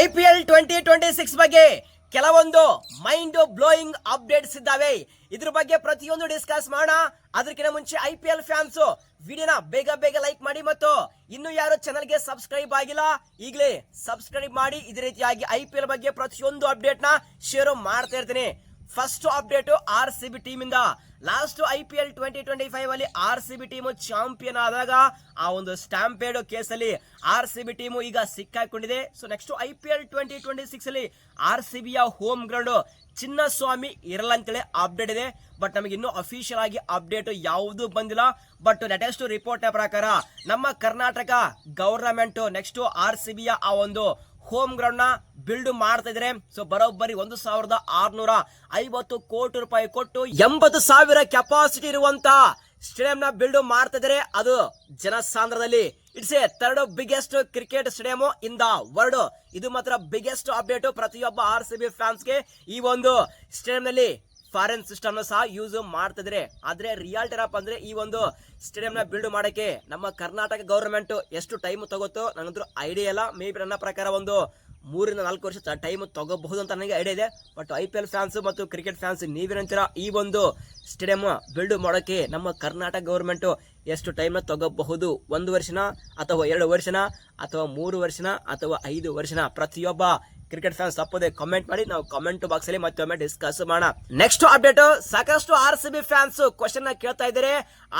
I P L twenty twenty six ಬಗ್ಗೆ ಕೆಲವೊಂದು mind blowing updates ಇದ್ದಾವೆ. ಇದ್ರ ಬಗ್ಗೆ ಪ್ರತಿಯೊಂದು ಡಿಸ್ಕಸ್ ಮಾಡೋಣ. ಅದಕ್ಕಿಂತ ಮುಂಚೆ ಐ ಪಿ ಎಲ್ ಫ್ಯಾನ್ಸ್ ವಿಡಿಯೋನ ಬೇಗ ಬೇಗ ಲೈಕ್ ಮಾಡಿ ಮತ್ತು ಇನ್ನು ಯಾರು ಚಾನಲ್ಗೆ ಸಬ್ಸ್ಕ್ರೈಬ್ ಆಗಿಲ್ಲ, ಈಗಲೇ ಸಬ್ಸ್ಕ್ರೈಬ್ ಮಾಡಿ. ಇದೇ ರೀತಿಯಾಗಿ ಐ ಪಿ ಎಲ್ ಬಗ್ಗೆ ಪ್ರತಿಯೊಂದು ಅಪ್ಡೇಟ್ನ ಶೇರ್ ಮಾಡ್ತಾ ಇರ್ತೀನಿ. First update R C B team ಇಂದ last I P L twenty twenty five ಅಲ್ಲಿ R C B team champion ಆದಾಗ ಆ ಒಂದು ಸ್ಟಾಂಪೇಡ್ ಕೇಸಲ್ಲಿ ಆರ್ ಸಿ ಬಿ ಟೀಮ್ ಈಗ ಸಿಕ್ಕಾಕೊಂಡಿದೆ. So next I P L twenty twenty six ಅಲ್ಲಿ ಆರ್ ಸಿ ಬಿಯ home ground Chinnaswamy ಇರಲ್ಲ ಅಂತೇಳಿ ಅಪ್ಡೇಟ್ ಇದೆ. ಬಟ್ ನಮಗೆ ಇನ್ನೂ ಅಫಿಷಿಯಲ್ ಆಗಿ ಅಪ್ಡೇಟ್ ಯಾವುದು ಬಂದಿಲ್ಲ. ಬಟ್ ಲೇಟೆಸ್ಟ್ ರಿಪೋರ್ಟ್ ಪ್ರಕಾರ ನಮ್ಮ Karnataka government next R C ಬಿಯ ಆ ಒಂದು ಹೋಮ್ ಗ್ರೌಂಡ್ನ ಬಿಲ್ಡ್ ಮಾಡ್ತಾ ಇದ್ರೆ, ಸೊ ಬರೋಬ್ಬರಿ ಒಂದು ಸಾವಿರದ ಆರ್ನೂರ ಐವತ್ತು ಕೋಟಿ ರೂಪಾಯಿ ಕೊಟ್ಟು ಎಂಬತ್ತು ಸಾವಿರ ಕೆಪಾಸಿಟಿ ಇರುವಂತ ಸ್ಟೇಡಿಯಂ ನ ಬಿಲ್ಡ್ ಮಾಡ್ತಾ ಇದ್ರೆ ಅದು ಜನಸಾಂದ್ರದಲ್ಲಿ. It's a third biggest cricket stadium in the world ಇದು ಮಾತ್ರ ಬಿಗ್ಗೆಸ್ಟ್ ಅಪ್ಡೇಟ್ ಪ್ರತಿಯೊಬ್ಬ ಆರ್ ಸಿ ಬಿ ಫ್ಯಾನ್ಸ್ಗೆ ಈ ಒಂದು ಸ್ಟೇಡಿಯಂ ನಲ್ಲಿ. ಫಾರಿನ್ ಸಿಸ್ಟಮ್ ಸಹ ಯೂಸ್ ಮಾಡ್ತಿದ್ರೆ. ಆದ್ರೆ ರಿಯಾಲ್ಟಿ ಏನಪ್ಪ ಅಂದ್ರೆ ಈ ಒಂದು ಸ್ಟೇಡಿಯಂ ನ ಬಿಲ್ಡ್ ಮಾಡಕ್ಕೆ ನಮ್ಮ ಕರ್ನಾಟಕ ಗವರ್ಮೆಂಟ್ ಎಷ್ಟು ಟೈಮ್ ತಗೋತೋ ನನಗಂತೂ ಐಡಿಯಾ ಇಲ್ಲ. ಮೇ ಬಿ ನನ್ನ ಪ್ರಕಾರ ಒಂದು ಮೂರಿಂದ ನಾಲ್ಕು ವರ್ಷ ಟೈಮ್ ತಗೋಬಹುದು ಅಂತ ನನಗೆ ಐಡಿಯಾ ಇದೆ. But I P L fans ಮತ್ತು ಕ್ರಿಕೆಟ್ ಫ್ಯಾನ್ಸ್ ನೀವೇನಂತೀರ ಈ ಒಂದು ಸ್ಟೇಡಿಯಂ ಬಿಲ್ಡ್ ಮಾಡೋಕ್ಕೆ ನಮ್ಮ ಕರ್ನಾಟಕ ಗೌರ್ಮೆಂಟ್ ಎಷ್ಟು ಟೈಮ್ನ ತಗೋಬಹುದು? ಒಂದು ವರ್ಷನ ಅಥವಾ ಎರಡು ವರ್ಷನ ಅಥವಾ ಮೂರು ವರ್ಷನ ಅಥವಾ ಐದು ವರ್ಷನ? ಪ್ರತಿಯೊಬ್ಬ ಕ್ರಿಕೆಟ್ ಫ್ಯಾನ್ಸ್ ತಪ್ಪದೆ ಕಮೆಂಟ್ ಮಾಡಿ, ನಾವು ಕಮೆಂಟ್ ಬಾಕ್ಸ್ ಅಲ್ಲಿ ಮತ್ತೊಮ್ಮೆ ಡಿಸ್ಕಸ್ ಮಾಡೋಣ. ನೆಕ್ಸ್ಟ್ ಅಪ್ಡೇಟ್ ಸಾಕಷ್ಟು R C B fans question ಕೇಳ್ತಾ ಇದ್ದಾರೆ.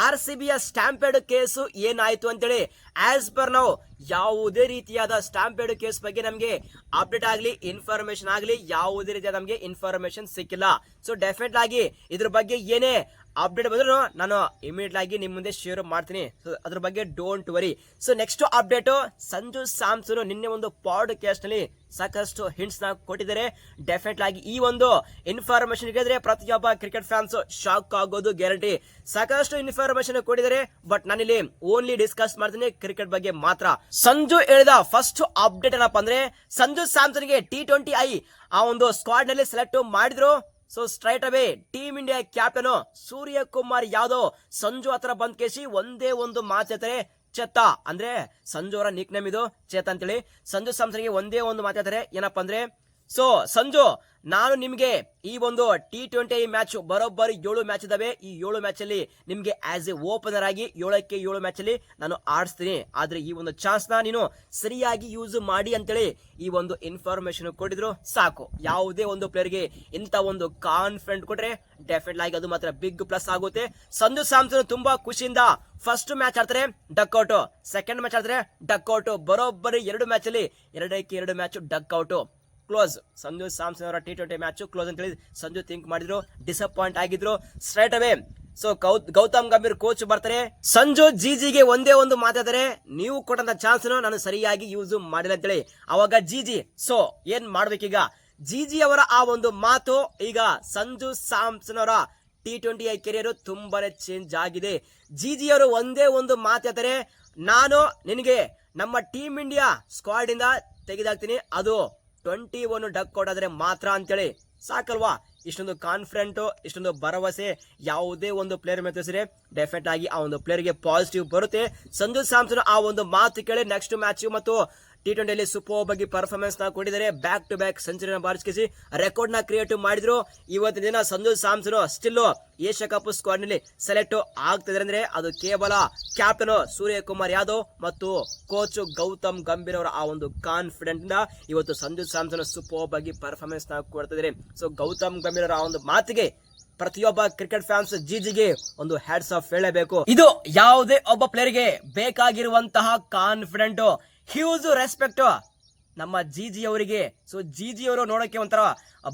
ಆರ್ ಸಿ ಬಿಯ ಸ್ಟಾಂಪೆಡ್ ಕೇಸು ಏನಾಯ್ತು ಅಂತೇಳಿ. ಆಸ್ ಪರ್ ನಾವು ಯಾವುದೇ ರೀತಿಯಾದ ಸ್ಟಾಂಪೇಡ್ ಕೇಸ್ ಬಗ್ಗೆ ನಮಗೆ ಅಪ್ಡೇಟ್ ಆಗಲಿ ಇನ್ಫಾರ್ಮೇಶನ್ ಆಗಲಿ, ಯಾವುದೇ ರೀತಿಯಾದ ನಮಗೆ ಇನ್ಫಾರ್ಮೇಶನ್ ಸಿಕ್ಕಿಲ್ಲ. ಸೊ ಡೆಫಿನೆಟ್ ಆಗಿ ಇದ್ರ ಬಗ್ಗೆ ಏನೇ ಅಪ್ಡೇಟ್ ಬಂದ್ರು ನಾನು ಇಮಿಡಿಯೇಟ್ ಆಗಿ ನಿಮ್ಮ ಮುಂದೆ ಶೇರ್ ಮಾಡ್ತೀನಿ. ಸೊ ಅದ್ರ ಬಗ್ಗೆ don't worry so next update Sanju Samson ನಿನ್ನೆ ಒಂದು ಪಾಡ್ಕಾಸ್ಟ್ನಲ್ಲಿ ಸಾಕಷ್ಟು ಹಿಂಟ್ಸ್ನ ಕೊಟ್ಟಿದ್ದಾರೆ. ಡೆಫಿನೆಟ್ ಆಗಿ ಈ ಒಂದು ಇನ್ಫಾರ್ಮೇಶನ್ ಕೇಳಿದ್ರೆ ಪ್ರತಿಯೊಬ್ಬ ಕ್ರಿಕೆಟ್ ಫ್ಯಾನ್ಸ್ ಶಾಕ್ ಆಗೋದು ಗ್ಯಾರಂಟಿ ಸಾಕಷ್ಟು ಇನ್ಫಾರ್ಮೇಶನ್ ಕೊಟ್ಟಿದ್ದಾರೆ ಬಟ್ ನಾನಿಲ್ಲಿ ಓನ್ಲಿ ಡಿಸ್ಕಸ್ ಮಾಡ್ತೀನಿ ಕ್ರಿಕೆಟ್ ಬಗ್ಗೆ ಮಾತ್ರ. ಸಂಜು ಹೇಳಿದ ಫಸ್ಟ್ ಅಪ್ಡೇಟ್ ಏನಪ್ಪ ಅಂದ್ರೆ, ಸಂಜು ಸ್ಯಾಮ್ಸನ್ಗೆ ಟಿ ಟ್ವೆಂಟಿ ಐ ಆ ಒಂದು ಸ್ಕ್ವಾಡ್ನಲ್ಲಿ ಸೆಲೆಕ್ಟ್ ಮಾಡಿದ್ರು. So straight away team India captain Suryakumar Yadav Sanju ಹತ್ರ ಬಂದ್ ಕೇಸಿ ಒಂದೇ ಒಂದು ಮಾತಾಡ್ತಾರೆ ಚೆತ್ತ ಅಂದ್ರೆ ಸಂಜು ಅವರ ನಿಕ್ ನೇಮ್ ಇದು, ಚೇತ ಅಂತೇಳಿ. ಸಂಜು ಸ್ಯಾಮ್ಸನ್ಗೆ ಒಂದೇ ಒಂದು ಮಾತಾಡ್ತಾರೆ ಏನಪ್ಪಾ ಅಂದ್ರೆ ಸೊ ಸಂಜು ನಾನು ನಿಮಗೆ ಈ ಒಂದು ಟಿ ಟ್ವೆಂಟಿ ಮ್ಯಾಚ್ ಬರೋಬ್ಬರಿ ಏಳು ಮ್ಯಾಚ್ ಇದಾವೆ. ಈ ಏಳು ಮ್ಯಾಚ್ ಅಲ್ಲಿ ನಿಮಗೆ ಆಸ್ ಎ ಓಪನರ್ ಆಗಿ ಏಳಕ್ಕೆ ಏಳು ಮ್ಯಾಚ್ ಅಲ್ಲಿ ನಾನು ಆಡಿಸ್ತೀನಿ. ಆದ್ರೆ ಈ ಒಂದು ಚಾನ್ಸ್ನ ನೀನು ಸರಿಯಾಗಿ ಯೂಸ್ ಮಾಡಿ ಅಂತೇಳಿ ಈ ಒಂದು ಇನ್ಫಾರ್ಮೇಶನ್ ಕೊಟ್ಟಿದ್ರು ಸಾಕು. ಯಾವುದೇ ಒಂದು ಪ್ಲೇಯರ್ಗೆ ಇಂಥ ಒಂದು ಕಾನ್ಫಿಡೆಂಟ್ ಕೊಟ್ರೆ ಡೆಫಿನೆಟ್ ಆಗಿ ಅದು ಮಾತ್ರ ಬಿಗ್ ಪ್ಲಸ್ ಆಗುತ್ತೆ. ಸಂಜು ಸ್ಯಾಮ್ಸನ್ ತುಂಬಾ ಖುಷಿಯಿಂದ ಫಸ್ಟ್ ಮ್ಯಾಚ್ ಆಡ್ತಾರೆ ಡಕ್ಔಟ್ ಸೆಕೆಂಡ್ ಮ್ಯಾಚ್ ಆಡ್ತಾರೆ ಡಕ್ಔಟ್ ಬರೋಬ್ಬರಿ ಎರಡು ಮ್ಯಾಚ್ ಅಲ್ಲಿ ಎರಡಕ್ಕೆ ಎರಡು match duck out close. Sanju Samson ಅವರ ಟಿ ಟ್ವೆಂಟಿ ಮ್ಯಾಚು ಕ್ಲೋಸ್ ಅಂತ ಹೇಳಿ ಸಂಜು ಥಿಂಕ್ ಮಾಡಿದ್ರು ಡಿಸಪಾಯಿಂಟ್ ಆಗಿದ್ರು straight away so Gautam Gambhir coach ಬರ್ತಾರೆ. ಸಂಜು ಜಿಜಿಗೆ ಒಂದೇ ಒಂದು ಮಾತಾದರೆ ನೀವು ಕೊಟ್ಟಂತ ಚಾನ್ಸ್ ನಾನು ಸರಿಯಾಗಿ ಯೂಸ್ ಮಾಡಿಲ್ಲ ಅಂತೇಳಿ. ಅವಾಗ ಜಿಜಿ ಸೊ ಏನ್ ಮಾಡ್ಬೇಕೀಗ? ಜಿಜಿ ಅವರ ಆ ಒಂದು ಮಾತು, ಈಗ ಸಂಜು ಸ್ಯಾಮ್ಸನ್ ಅವರ ಟಿ ಟ್ವೆಂಟಿ ಐ ಕೆರಿಯರ್ ತುಂಬಾನೇ ಚೇಂಜ್ ಆಗಿದೆ. ಜಿಜಿ ಅವರು ಒಂದೇ ಒಂದು ಮಾತಾದರೆ ನಾನು ನಿನಗೆ ನಮ್ಮ ಟೀಮ್ ಇಂಡಿಯಾ ಸ್ಕ್ವಾಡ್ ಇಂದ ತೆಗೆದಾಕ್ತೀನಿ, ಅದು ಟ್ವೆಂಟಿ ಒನ್ ಡಕ್ ಕೊಡಾದ್ರೆ ಮಾತ್ರ ಅಂತೇಳಿ. ಸಾಕಲ್ವಾ? ಇಷ್ಟೊಂದು ಕಾನ್ಫಿಡೆಂಟ್ ಇಷ್ಟೊಂದು ಭರವಸೆ, ಯಾವುದೇ ಒಂದು ಪ್ಲೇಯರ್ ಮೇಲೆ ತೋರಿಸಿದ್ರೆ ಡೆಫಿನೆಟ್ ಆಗಿ ಆ ಒಂದು ಪ್ಲೇಯರ್ಗೆ ಪಾಸಿಟಿವ್ ಬರುತ್ತೆ. ಸಂಜು ಸ್ಯಾಮ್ಸನ್ ಆ ಒಂದು ಮಾತು ಕೇಳಿ ನೆಕ್ಸ್ಟ್ ಮ್ಯಾಚ್ ಮತ್ತು ಟಿ ಟ್ವೆಂಟಿಯಲ್ಲಿ ಸೂಪರ್ ಬಗ್ಗೆ ಪರ್ಫಾರ್ಮೆನ್ಸ್ನ ಕೊಟ್ಟಿದ್ದಾರೆ. ಬ್ಯಾಕ್ ಟು ಬ್ಯಾಕ್ ಸೆಂಚುರಿನ ಬಾರಿಸಿಸಿ ರೆಕಾರ್ಡ್ನ ಕ್ರಿಯೇಟ್ ಮಾಡಿದ್ರು. ಇವತ್ತಿನ ದಿನ Sanju Samson still Asia cup ಸ್ಕ್ವಾಡ್ನಲ್ಲಿ select ಆಗ್ತಿದ್ದಾರೆ ಅಂದ್ರೆ ಅದು ಕೇವಲ ಕ್ಯಾಪ್ಟನ್ ಸೂರ್ಯಕುಮಾರ್ ಯಾದವ್ ಮತ್ತು ಕೋಚ್ ಗೌತಮ್ ಗಂಭೀರ್ ಅವರ ಆ ಒಂದು ಕಾನ್ಫಿಡೆಂಟ್ ಇಂದ ಇವತ್ತು ಸಂಜು ಸ್ಯಾಮ್ಸನ್ ಸೂಪರ್ ಆಗಿ ಪರ್ಫಾರ್ಮೆನ್ಸ್ನ ಕೊಡ್ತಿದ್ದಾರೆ ಸೊ ಗೌತಮ್ ಗಂಭೀರ್ ಅವರ ಆ ಒಂದು ಮಾತಿಗೆ ಪ್ರತಿಯೊಬ್ಬ ಕ್ರಿಕೆಟ್ ಫ್ಯಾನ್ಸ್ ಜಿಜಿಗೆ ಒಂದು ಹ್ಯಾಡ್ಸ್ ಆಫ್ ಹೇಳಬೇಕು. ಇದು ಯಾವುದೇ ಒಬ್ಬ ಪ್ಲೇಯರ್ಗೆ ಬೇಕಾಗಿರುವಂತಹ ಕಾನ್ಫಿಡೆಂಟ್ ಹ್ಯೂಸ್ ರೆಸ್ಪೆಕ್ಟು. ನಮ್ಮ ಜಿಜಿ ಅವರಿಗೆ. ಸೊ ಜಿಜಿ ಅವರು ನೋಡೋಕ್ಕೆ ಒಂಥರ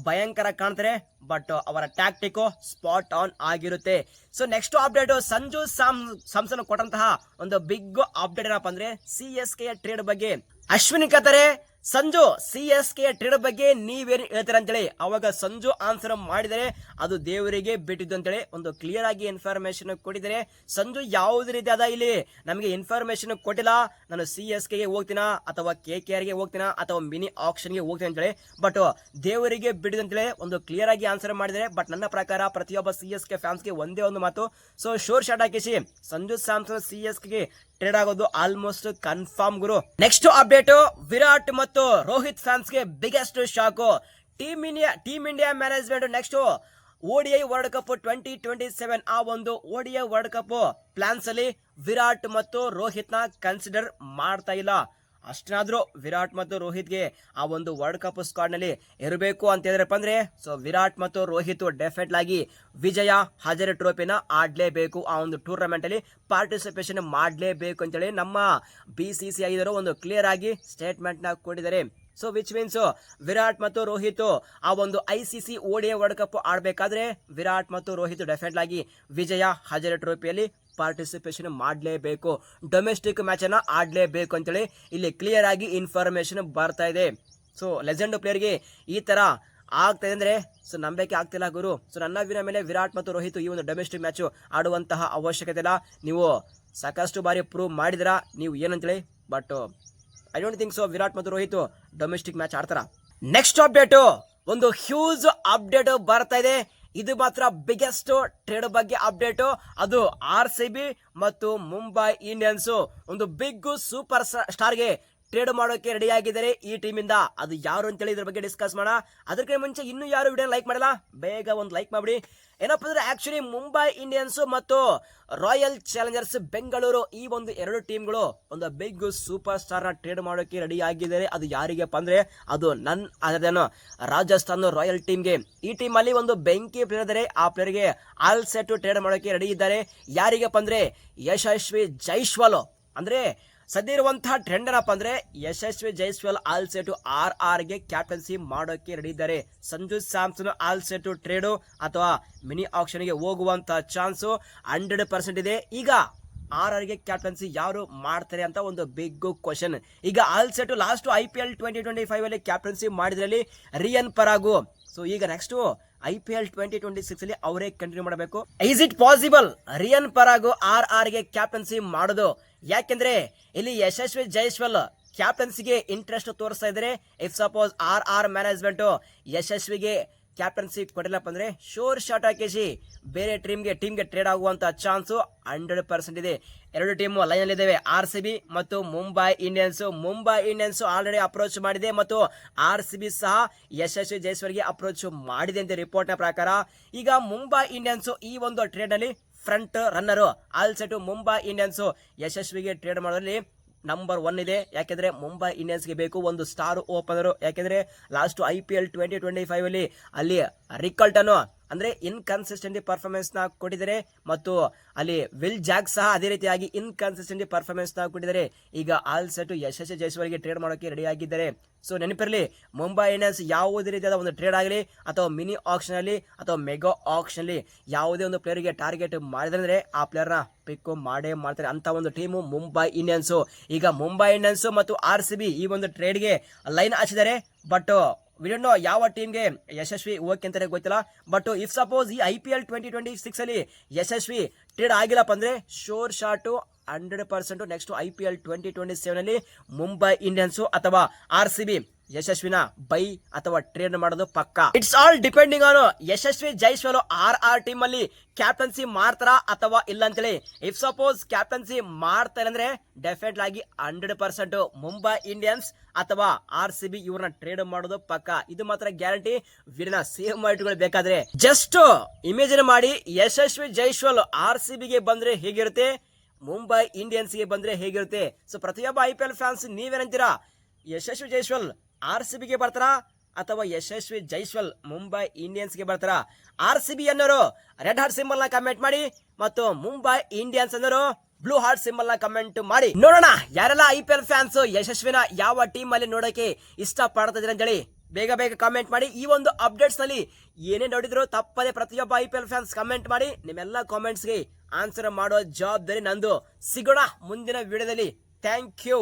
ಭಯಂಕರ ಕಾಣ್ತಾರೆ. ಬಟ್ ಅವರ ಟ್ಯಾಕ್ಟಿಕ್ ಸ್ಪಾಟ್ ಆನ್ ಆಗಿರುತ್ತೆ. So next update Sanju Sam, Samson ಕೊಟ್ಟಂತಹ ಒಂದು ಬಿಗ್ ಅಪ್ಡೇಟ್ ಏನಪ್ಪ ಅಂದ್ರೆ ಸಿ ಎಸ್ ಕೆ ಟ್ರೇಡ್ ಬಗ್ಗೆ. Ashwini Katare Sanju C S K trade ಬಗ್ಗೆ ನೀವೇನು ಹೇಳ್ತೀರ ಅಂತೇಳಿ. ಅವಾಗ ಸಂಜು ಆನ್ಸರ್ ಮಾಡಿದರೆ ಅದು ದೇವರಿಗೆ ಬಿಟ್ಟಿದ್ದು ಅಂತೇಳಿ ಒಂದು ಕ್ಲಿಯರ್ ಆಗಿ ಇನ್ಫಾರ್ಮೇಶನ್ ಕೊಟ್ಟಿದ್ದಾರೆ. ಸಂಜು ಯಾವುದೇ ಅದ ಇಲ್ಲಿ? ನಮಗೆ ಇನ್ಫಾರ್ಮೇಶನ್ ಕೊಟ್ಟಿಲ್ಲ. ನಾನು ಸಿ ಎಸ್ ಕೆಗೆ ಹೋಗ್ತೀನ? ಅಥವಾ ಕೆ ಕೆ ಆರ್ಗೆ ಹೋಗ್ತೀನ? ಅಥವಾ ಮಿನಿ ಆಕ್ಷನ್ಗೆ ಹೋಗ್ತೀನಿ ಅಂತೇಳಿ. ಬಟ್ ದೇವರಿಗೆ ಬಿಟ್ಟಿದ್ದು ಅಂತೇಳಿ ಒಂದು ಕ್ಲಿಯರ್ ಆಗಿ ಆನ್ಸರ್ ಮಾಡಿದರೆ. ಬಟ್ ನನ್ನ ಪ್ರಕಾರ ಪ್ರತಿಯೊಬ್ಬ ಸಿ ಎಸ್ ಕೆ ಫ್ಯಾನ್ಸ್ಗೆ ಒಂದೇ ಒಂದು ಮಾತು. ಸೊ ಶೋರ್ ಶಾರ್ಟ್ ಹಾಕಿಸಿ. ಸಂಜು ಸ್ಯಾಮ್ಸನ್ ಸಿ ಎಸ್ಗೆ ಟ್ರೇಡ್ ಆಗೋದು ಆಲ್ಮೋಸ್ಟ್ ಕನ್ಫರ್ಮ್ ಗುರು. ನೆಕ್ಸ್ಟ್ ಅಪ್ಡೇಟ್ ವಿರಾಟ್ ಮತ್ತು Rohit ಫ್ಯಾನ್ಸ್ಗೆ biggest shock team India team India management next ODI world cup twenty twenty seven ಆ ಒಂದು ಓಡಿಐ ವರ್ಲ್ಡ್ ಕಪ್ ಪ್ಲಾನ್ಸ್ ಅಲ್ಲಿ ವಿರಾಟ್ ಮತ್ತು ರೋಹಿತ್ನ ಕನ್ಸಿಡರ್ ಮಾಡ್ತಾ ಇಲ್ಲ. ಅಷ್ಟನಾದ್ರೂ ವಿರಾಟ್ ಮತ್ತು ರೋಹಿತ್ಗೆ ಆ ಒಂದು ವರ್ಲ್ಡ್ ಕಪ್ ಸ್ಕ್ವಾಡ್ನಲ್ಲಿ ಇರಬೇಕು ಅಂತ ಹೇಳಿದ್ರಪ್ಪ ಅಂದ್ರೆ ಸೊ ವಿರಾಟ್ ಮತ್ತು ರೋಹಿತ್ ಡೆಫಿನೆಟ್ ಆಗಿ ವಿಜಯ ಹಜಾರೆ ಟ್ರೋಫಿನ ಆಡ್ಲೇಬೇಕು. ಆ ಒಂದು ಟೂರ್ನಮೆಂಟ್ ಅಲ್ಲಿ ಪಾರ್ಟಿಸಿಪೇಷನ್ ಮಾಡಲೇಬೇಕು ಅಂತೇಳಿ ನಮ್ಮ ಬಿ ಸಿ ಸಿ ಐದರು ಒಂದು ಕ್ಲಿಯರ್ ಆಗಿ ಸ್ಟೇಟ್ಮೆಂಟ್ನ ಕೊಟ್ಟಿದ್ದಾರೆ. ಸೊ ವಿಚ್ ಮೀನ್ಸ್ ವಿರಾಟ್ ಮತ್ತು ರೋಹಿತ್ ಆ ಒಂದು ಐ ಸಿ ಸಿ ಓಡಿಯ ವರ್ಲ್ಡ್ ಕಪ್ ಆಡಬೇಕಾದ್ರೆ ವಿರಾಟ್ ಮತ್ತು ರೋಹಿತ್ ಡೆಫಿನೆಟ್ ಆಗಿ ವಿಜಯ ಹಜಾರೆ ಟ್ರೋಫಿಯಲ್ಲಿ ಪಾರ್ಟಿಸಿಪೇಷನ್ ಮಾಡಲೇಬೇಕು. ಡೊಮೆಸ್ಟಿಕ್ ಮ್ಯಾಚ್ ಅನ್ನ ಆಡಲೇಬೇಕು ಅಂತೇಳಿ ಇಲ್ಲಿ ಕ್ಲಿಯರ್ ಆಗಿ ಇನ್ಫಾರ್ಮೇಷನ್ ಬರ್ತಾ ಇದೆ. ಸೊ ಲೆಜೆಂಡ್ ಪ್ಲೇಯರ್ಗೆ ಈ ತರ ಆಗ್ತಾ ಇದೆ ಅಂದ್ರೆ ಸೊ ನಂಬಿಕೆ ಆಗ್ತಿಲ್ಲ ಗುರು. ಸೊ ನನ್ನ ವಿನ ಮೇಲೆ ವಿರಾಟ್ ಮತ್ತು ರೋಹಿತ್ ಈ ಒಂದು ಡೊಮೆಸ್ಟಿಕ್ ಮ್ಯಾಚ್ ಆಡುವಂತಹ ಅವಶ್ಯಕತೆ ಇಲ್ಲ. ನೀವು ಸಾಕಷ್ಟು ಬಾರಿ ಪ್ರೂವ್ ಮಾಡಿದ್ರ ನೀವು ಏನಂತೇಳಿ? But I don't think so Virat ಮತ್ತು ರೋಹಿತ್ ಡೊಮೆಸ್ಟಿಕ್ ಮ್ಯಾಚ್ ಆಡ್ತಾರ? ನೆಕ್ಸ್ಟ್ ಅಪ್ಡೇಟ್ ಒಂದು ಹ್ಯೂಜ್ ಅಪ್ಡೇಟ್ ಬರ್ತಾ ಇದೆ. ಇದು ಮಾತ್ರ ಬಿಗ್ಗೆಸ್ಟ್ ಟ್ರೇಡ್ ಬಗ್ಗೆ ಅಪ್ಡೇಟ್ ಅದು ಆರ್ ಸಿ ಬಿ ಮತ್ತು ಮುಂಬೈ ಇಂಡಿಯನ್ಸ್ ಒಂದು ಬಿಗ್ ಸೂಪರ್ ಸ್ಟಾರ್ಗೆ ಟ್ರೇಡ್ ಮಾಡೋಕೆ ರೆಡಿ ಆಗಿದ್ದಾರೆ ಈ ಟೀಮ್ ಇಂದ. ಅದು ಯಾರು ಅಂತೇಳಿ ಇದ್ರ ಬಗ್ಗೆ ಡಿಸ್ಕಸ್ ಮಾಡೋಣ. ಅದಕ್ಕೆ ಮುಂಚೆ ಇನ್ನೂ ಯಾರು ವಿಡಿಯೋ ಲೈಕ್ ಮಾಡಲ್ಲ? ಬೇಗ ಒಂದು ಲೈಕ್ ಮಾಡ್ಬಿಡಿ. ಏನಪ್ಪ ಅಂದ್ರೆ ಆಕ್ಚುಲಿ ಮುಂಬೈ ಇಂಡಿಯನ್ಸ್ ಮತ್ತು ರಾಯಲ್ ಚಾಲೆಂಜರ್ಸ್ ಬೆಂಗಳೂರು ಈ ಒಂದು ಎರಡು ಟೀಮ್ಗಳು ಒಂದು ಬಿಗ್ ಸೂಪರ್ ಸ್ಟಾರ್ನ ಟ್ರೇಡ್ ಮಾಡೋಕೆ ರೆಡಿ ಆಗಿದ್ದಾರೆ. ಅದು ಯಾರಿಗೆಪ್ಪ ಅಂದ್ರೆ ಅದು ನನ್ ಅದೇನು ರಾಜಸ್ಥಾನ ರಾಯಲ್ ಟೀಮ್ಗೆ ಈ ಟೀಮ್ ಅಲ್ಲಿ ಒಂದು ಬೆಂಕಿ ಪ್ಲೇಯರ್ ಇದ್ದಾರೆ ಆ ಪ್ಲೇಯರ್ಗೆ ಆಲ್ ಸೆಟ್ ಟ್ರೇಡ್ ಮಾಡೋಕೆ ರೆಡಿ ಇದ್ದಾರೆ. ಯಾರಿಗಪ್ಪ ಅಂದ್ರೆ ಯಶಸ್ವಿ ಜೈಶ್ವಾಲ್ ಅಂದ್ರೆ ಸದ್ಯ ಇರುವಂತಹ ಟ್ರೆಂಡ್ ಏನಪ್ಪ ಅಂದ್ರೆ ಯಶಸ್ವಿ ಜೈಸ್ವಾಲ್ ಆಲ್ ಸೆಟ್ ಆರ್ಗೆ ಕ್ಯಾಪ್ಟನ್ಸಿ ಮಾಡೋಕೆ ರೆಡಿ ಇದ್ದಾರೆ. Sanju Samson all set trade ಅಥವಾ ಮಿನಿ ಆಕ್ಷನ್ಗೆ ಹೋಗುವಂತ ಚಾನ್ಸ್ ಹಂಡ್ರೆಡ್ ಪರ್ಸೆಂಟ್ ಇದೆ. ಈಗ ಆರ್ ಆರ್ಗೆ ಕ್ಯಾಪ್ಟನ್ಸಿ ಯಾರು ಮಾಡ್ತಾರೆ ಅಂತ ಒಂದು ಬಿಗ್ ಕ್ವಶನ್ ಈಗ all set last I P L twenty twenty five ಅಲ್ಲಿ ಕ್ಯಾಪ್ಟನ್ಸಿ ಮಾಡಿದ್ರಲ್ಲಿ ರಿಯನ್ ಪರಾಗು. ಸೊ ಈಗ next I P L twenty twenty six ಅಲ್ಲಿ ಅವರೇ ಕಂಟಿನ್ಯೂ ಮಾಡಬೇಕು. Is it possible Riyan Parag R ಆರ್ಗೆ captaincy ಮಾಡೋದು. ಯಾಕೆಂದ್ರೆ ಇಲ್ಲಿ ಯಶಸ್ವಿ ಜೈಶ್ವಲ್ ಕ್ಯಾಪ್ಟನ್ಸಿಗೆ ಇಂಟ್ರೆಸ್ಟ್ ತೋರಿಸ್ತಾ ಇದ್ದಾರೆ if suppose R R management ಯಶಸ್ವಿಗೆ ಕ್ಯಾಪ್ಟನ್ಸಿ ಕೊಟ್ಟಿಲ್ಲಪ್ಪ ಅಂದ್ರೆ ಶೋರ್ ಶಾಟ್ ಹಾಕಿಸಿ ಬೇರೆ ಟೀಮ್ಗೆ ಟೀಮ್ಗೆ ಟ್ರೇಡ್ ಆಗುವಂತ ಚಾನ್ಸು ಹಂಡ್ರೆಡ್ ಪರ್ಸೆಂಟ್ ಇದೆ. ಎರಡು ಟೀಮು ಲೈನ್ ಇದ್ದೇವೆ ಆರ್ ಸಿ ಬಿ ಮತ್ತು Mumbai Indians Mumbai Indians already approach ಮಾಡಿದೆ ಮತ್ತು ಆರ್ ಸಿ ಬಿ ಸಹ ಯಶಸ್ವಿ ಜೈಸ್ವರ್ಗೆ ಅಪ್ರೋಚ್ ಮಾಡಿದೆ ಅಂತ ರಿಪೋರ್ಟ್ನ ಪ್ರಕಾರ. ಈಗ ಮುಂಬೈ ಇಂಡಿಯನ್ಸ್ ಈ ಒಂದು ಟ್ರೇಡ್ ಅಲ್ಲಿ front runner all set Mumbai Indians ಯಶಸ್ವಿಗೆ trade ಮಾಡೋದ್ರಲ್ಲಿ ನಂಬರ್ ಒನ್ ಇದೆ. ಯಾಕೆಂದ್ರೆ ಮುಂಬೈ ಇಂಡಿಯನ್ಸ್ಗೆ ಬೇಕು ಒಂದು ಸ್ಟಾರ್ ಓಪನರು ಯಾಕೆಂದ್ರೆ last I P L twenty twenty ಫೈವಲ್ಲಿ ಅಲ್ಲಿ ಅಲ್ಲಿ ರಿಕಲ್ಟ್ ಅನ್ನು ಅಂದ್ರೆ ಇನ್ಕನ್ಸಿಸ್ಟೆಂಟ್ನ ಕೊಟ್ಟಿದ್ದಾರೆ ಮತ್ತು ಅಲ್ಲಿ ವಿಲ್ ಜಾಕ್ ಸಹ ಅದೇ ರೀತಿಯಾಗಿ ಇನ್ಕನ್ಸಿಸ್ಟೆಂಟ್ನ ಕೊಟ್ಟಿದ್ದಾರೆ. ಈಗ ಆಲ್ ಸೆಟ್ ಯಶಸ್ವಿ ಜೈಸ್ವಾಲ್ಗೆ ಟ್ರೇಡ್ ಮಾಡೋಕೆ ರೆಡಿ ಆಗಿದ್ದಾರೆ. ಸೊ ನೆನಪಿರಲಿ ಮುಂಬೈ ಇಂಡಿಯನ್ಸ್ ಯಾವುದೇ ರೀತಿಯಾದ ಒಂದು ಟ್ರೇಡ್ ಆಗಲಿ ಅಥವಾ ಮಿನಿ ಆಕ್ಷನ್ ಅಲ್ಲಿ ಅಥವಾ ಮೆಗಾ ಆಕ್ಷನ್ ಅಲ್ಲಿ ಯಾವುದೇ ಒಂದು ಪ್ಲೇಯರ್ಗೆ ಟಾರ್ಗೆಟ್ ಮಾಡಿದ್ರೆ ಆ ಪ್ಲೇಯರ್ನ ಪಿಕ್ ಮಾಡೇ ಮಾಡ್ತಾರೆ ಅಂತ ಒಂದು ಟೀಮು ಮುಂಬೈ ಇಂಡಿಯನ್ಸ್ ಈಗ ಮುಂಬೈ ಇಂಡಿಯನ್ಸ್ ಮತ್ತು ಆರ್ ಈ ಒಂದು ಟ್ರೇಡ್ಗೆ ಲೈನ್ ಹಚ್ಚಿದ್ದಾರೆ ಬಟ್ ವಿಡೋ ಯಾವ ಟೀಮ್ಗೆ ಯಶಸ್ವಿ ಓಕೆ ಅಂತಾನೆ ಗೊತ್ತಿಲ್ಲ. ಬಟ್ ಇಫ್ ಸಪೋಸ್ ಈ I P L twenty twenty six ಅಲ್ಲಿ ಯಶಸ್ವಿ ಟ್ರೇಡ್ ಆಗಿಲ್ಲಪ್ಪ ಅಂದ್ರೆ sure shot hundred percent next I P L twenty twenty seven ಅಲ್ಲಿ ಮುಂಬೈ ಇಂಡಿಯನ್ಸ್ ಅಥವಾ ಆರ್ ಸಿ ಬಿ ಯಶಸ್ವಿನ ಬೈ ಅಥವಾ ಟ್ರೇಡ್ ಮಾಡೋದು ಪಕ್ಕ. It's all depending on Yashasvi, Jaiswal R R team ಅಲ್ಲಿ ಕ್ಯಾಪ್ಟನ್ಸಿ ಮಾಡ್ತಾರ ಅಥವಾ ಇಲ್ಲ ಅಂತೇಳಿ ಇಫ್ ಸಪೋಸ್ ಕ್ಯಾಪ್ಟನ್ಸಿ ಮಾಡ್ತಾರೆ ಅಂದ್ರೆ ಡೆಫಿನೆಟ್ ಆಗಿ ಹಂಡ್ರೆಡ್ ಪರ್ಸೆಂಟ್ ಮುಂಬೈ ಇಂಡಿಯನ್ಸ್ ಅಥವಾ ಆರ್ ಸಿ ಬಿ ಇವ್ರನ್ನ ಟ್ರೇಡ್ ಮಾಡೋದು ಪಕ್ಕ. ಇದು ಮಾತ್ರ ಗ್ಯಾರಂಟಿ ವಿಡಿನ ಸೇವ್ ಮಾಡಿಟ್ಕೊಳ್ಳಿ ಬೇಕಾದ್ರೆ. ಜಸ್ಟ್ ಇಮೇಜಿನ್ ಮಾಡಿ, ಯಶಸ್ವಿ ಜೈಶ್ವಲ್ ಆರ್ ಸಿ ಬಿಗೆ ಬಂದ್ರೆ ಹೇಗಿರುತ್ತೆ? ಮುಂಬೈ ಇಂಡಿಯನ್ಸ್ಗೆ ಬಂದ್ರೆ ಹೇಗಿರುತ್ತೆ? ಸೊ ಪ್ರತಿಯೊಬ್ಬ ಐ ಪಿ ಎಲ್ ಫ್ಯಾನ್ಸ್ ನೀವೇನಂತೀರಾ ಯಶಸ್ವಿ ಜೈಶ್ವಲ್ ಆರ್ ಸಿ ಬಿಗೆ ಬರ್ತಾರಾ? ಅಥವಾ ಯಶಸ್ವಿ ಜೈಶ್ವಲ್ ಮುಂಬೈ ಇಂಡಿಯನ್ಸ್ಗೆ ಬರ್ತಾರಾ? ಆರ್ ಸಿ ಬಿ ಅನ್ನೋರು ರೆಡ್ ಹಾರ್ಟ್ ಸಿಂಬಲ್ನ ಕಮೆಂಟ್ ಮಾಡಿ. ಮತ್ತು ಮುಂಬೈ ಇಂಡಿಯನ್ಸ್ ಅನ್ನೋರು ಬ್ಲೂ ಹಾರ್ಟ್ ಸಿಂಬಲ್ನ ಕಮೆಂಟ್ ಮಾಡಿ. ನೋಡೋಣ, ಯಾರೆಲ್ಲ ಐ ಪಿ ಎಲ್ ಫ್ಯಾನ್ಸ್ ಯಶಸ್ವಿನ ಯಾವ ಟೀಮ್ ಅಲ್ಲಿ ನೋಡೋಕೆ ಇಷ್ಟ ಪಡ್ತಿದ್ರೆ ಅಂತೇಳಿ ಬೇಗ ಬೇಗ ಕಮೆಂಟ್ ಮಾಡಿ. ಈ ಒಂದು ಅಪ್ಡೇಟ್ಸ್ನಲ್ಲಿ ಏನೇ ನೋಡಿದ್ರು ತಪ್ಪದೆ ಪ್ರತಿಯೊಬ್ಬ I P L fans comment ಮಾಡಿ. ನಿಮ್ಮೆಲ್ಲ ಕಾಮೆಂಟ್ಸ್ಗೆ ಆನ್ಸರ್ ಮಾಡೋ ಜವಾಬ್ದಾರಿ ನಂದು. ಸಿಗೋಣ ಮುಂದಿನ ವಿಡಿಯೋದಲ್ಲಿ ಥ್ಯಾಂಕ್ ಯು